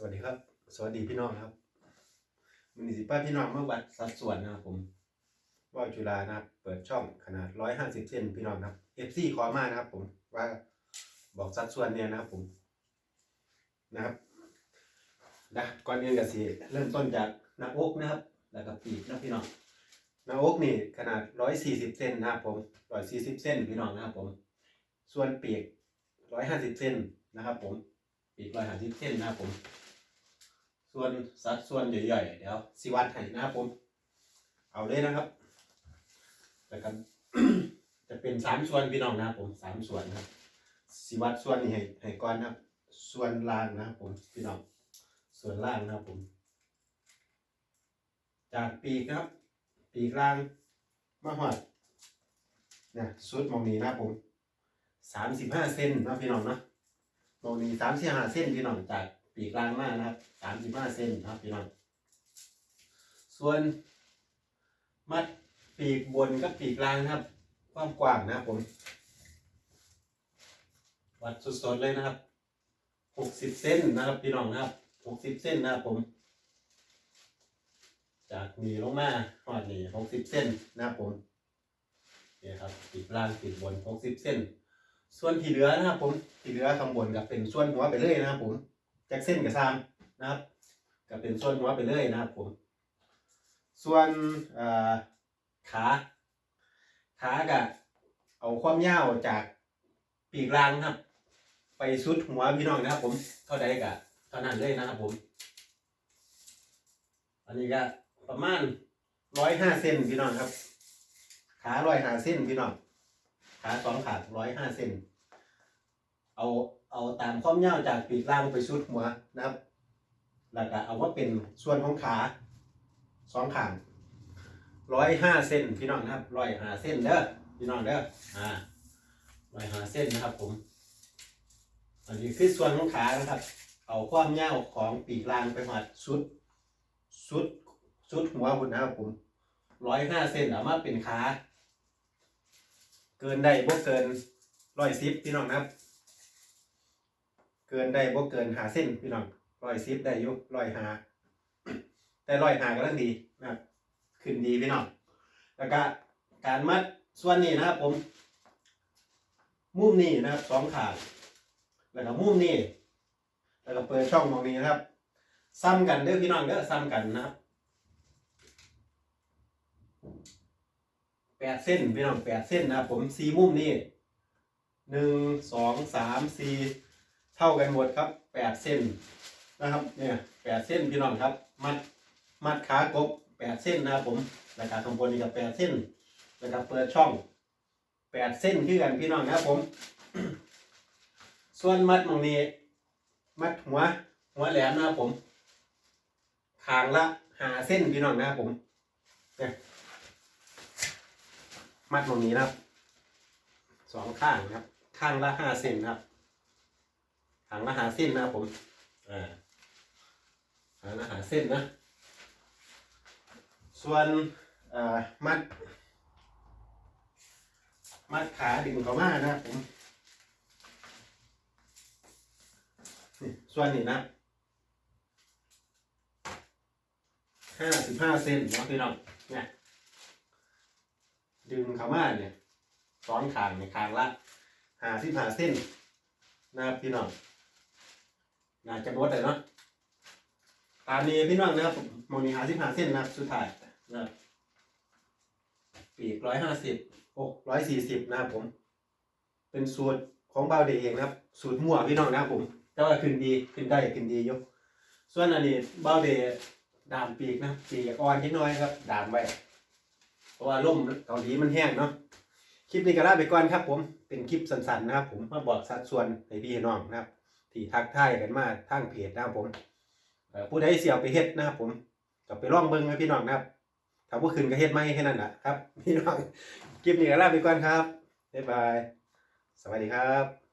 สวัสดีครับ สวัสดีพี่น้องครับมันนี้สิป้าพี่น้องเมื่อวัดสัดส่วนนะครับผมว่าจุฬานะครับ เปิดช่องขนาดร้อยห้าสิบเซนพี่น้องครับเอฟซีขอมานะครับผมว่าบอกสัดส่วนเนี่ยนะครับผมนะครับนะก่อนอื่นก็สิเริ่มต้นจากหน้าอกนะครับ แล้วก็ปีกนะพี่น้องหน้าอกนี่ขนาดร้อยสี่สิบเซนนะครับผมร้อยสี่สิบเซนพี่น้องนะครับผม ส่วนปีกร้อยห้าสิบเซนนะครับผมปีกร้อยห้าสิบเซนนะครับผม ส่วนสัดส่วนใหญ่ๆ เดี๋ยวสิวัดให้นะครับผม เอาเลยนะครับแต่กันจะเป็นสามส่วนพี่น้องนะครับผมสามส่วนนะสิวัดส่วนนี้ให้ให้ก่อนนะครับ ส่วนล่างนะครับผมพี่น้องส่วนล่างนะครับผม จากปีกนะครับ ปีกล่างมาหอดเนี่ยสุดมองนี้นะครับผมสามสิบห้าเซนนะพี่น้องนะตรงนี้สามสิบห้าเส้นพี่น้องจาก ปีกลางมากนะครับสามสิบห้าเส้นนะครับพี่น้องส่วนมัดปีกบนกับปีกลางนะครับ ความกว้างนะครับผมวัดสดๆเลยนะครับหกสิบเส้นนะครับพี่น้องนะครับหกสิบเส้นนะครับผม จากนี้ลงมาหอดนี่หกสิบเส้นนะครับผมเนี่ยครับปีกล่างปีกบนหกสิบเส้น ส่วนที่เหลือนะครับผมที่เหลือข้างบนกับเป็นส่วนหัวไปเลยนะครับผม จากเส้นกับซามนะครับก็เป็นส่วนหัวไปเลยนะครับผม ส่วนขาขากับเอาความยาวจากปีกลางนะครับ ไปสุดหัวพี่น้องนะครับ ผมเท่าใดกับเท่านั้นเลยนะครับผม อันนี้ก็ประมาณร้อยห้าเซนพี่น้องครับ ขาร้อยห้าเซนพี่น้องขาสองขาร้อยห้าเซน เอาเอาตามความยาวจากปีกล่างไปสุดหัวนะครับ แล้วก็เอาว่าเป็นส่วนของขาสองขางร้อยห้าเซนพี่น้องนะครับร้อยห้าเซนเด้อพี่น้องเด้ออ่าร้อยห้าเซนนะครับผม อันนี้คือส่วนของขานะครับ เอาความยาวของปีกล่างไปหัดสุดสุดสุดหัวบุญนะครับผมร้อยห้าเซนเอามาเป็นขาเกินได้บ่เกินร้อยสิบพี่น้องนะครับ เกินได้บ่เกินหาเส้นพี่น้องร้อยสิบได้อยู่ร้อยหาแต่ร้อยหาก็ต้องดีนะครับขึ้นดีพี่น้องแล้วก็การมัดส่วนนี้นะครับผม มุมนี้นะครับสองขาแล้วก็มุมนี้แล้วก็เปิดช่องตรงนี้นะครับ ซ้ำกันเด้อพี่น้องเด้อซ้ำกันนะครับแปดเส้นพี่น้องแปดเส้นนะครับผมสี่มุมนี่หนึ่งสองสามสี่ เท่ากันหมดครับแปดเส้นนะครับเนี่ยแปดเส้นพี่น้องครับ มัดมัดขากบแปดเส้นนะครับผมแล้วก็ข้างบนนี่ก็แปดเส้นแล้วก็เปิดช่องแปดเส้นคือกันพี่น้องนะครับผม ส่วนมัดตรงนี้ มัดหัว หัวแหลมนะครับผมขางละหาเส้นพี่น้องนะครับผมเนี่ยมัดตรงนี้นะครับสองข้างนะครับ ข้างละห้าเซนครับ ข้างละหาเส้นนะครับผมอ่าข้างละหาเส้นนะ ส่วนอ่อมัด มัดขาดึงเข้ามานะครับผมส่วนนี้นะห้าสิบห้าเซนเนาะพี่น้องเนี่ยดึงเขามาเนี่ยซ้อนขางในคางละหาสิบหาเส้นนะครับพี่น้อง น่าจะบดเลยเนาะตามนี้พี่น้องนะครับผมมองนี้หาสิบหาเส้นนะครับสุดท้ายนะครับปีกร้อยห้าสิบโอ้ร้อยสี่สิบนะครับผม เป็นสูตรของเบาเดเองนะครับ สูตรมั่วพี่น้องนะครับผมแต่ว่าขึ้นดีขึ้นได้ขึ้นดีอยกส่วนอันนี้เบาเดย์ดามปีกนะปีกอ่อนนิดน้อยครับด่ามไว้เพราะว่าร่มเกาหลีมันแห้งเนาะคลิปนี้ก็ลาไปก่อนครับผมเป็นคลิปสั้นๆนะครับ ผมมาบอกสัดส่วนให้พี่น้องนะครับ ที่ทักทายกันมาทางเพจนะครับผมผู้ใดเสียวไปเฮ็ดนะครับผมก็ไปลองเบิ้งนะพี่น้องนะครับถ้าผู้คืนก็เฮ็ดไม่แค่นั้นแหละครับ พี่น้องคลิปนี้ก็ลาไปก่อนครับบ๊ายบาย สวัสดีครับ